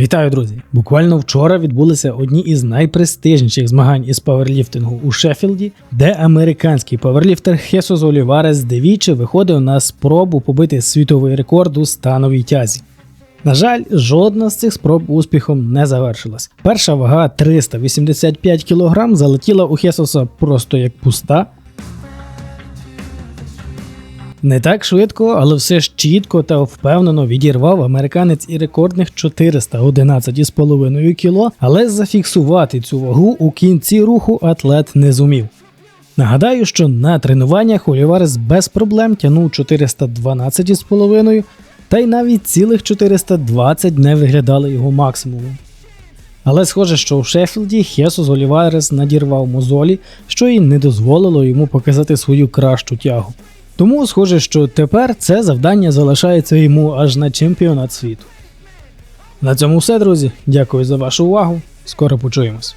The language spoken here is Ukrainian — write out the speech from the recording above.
Вітаю, друзі! Буквально вчора відбулися одні із найпрестижніших змагань із паверліфтингу у Шеффілді, де американський паверліфтер Хесус Оліварес двічі виходив на спробу побити світовий рекорд у становій тязі. На жаль, жодна з цих спроб успіхом не завершилась. Перша вага 385 кг залетіла у Хесуса просто як пуста. Не так швидко, але все ж чітко та впевнено відірвав американець і рекордних 411,5 кг, але зафіксувати цю вагу у кінці руху атлет не зумів. Нагадаю, що на тренуваннях Оліварес без проблем тягнув 412,5, та й навіть цілих 420 не виглядали його максимумом. Але схоже, що у Шеффілді Хесус Оліварес надірвав мозолі, що й не дозволило йому показати свою кращу тягу. Тому схоже, що тепер це завдання залишається йому аж на чемпіонат світу. На цьому все, друзі. Дякую за вашу увагу. Скоро почуємось.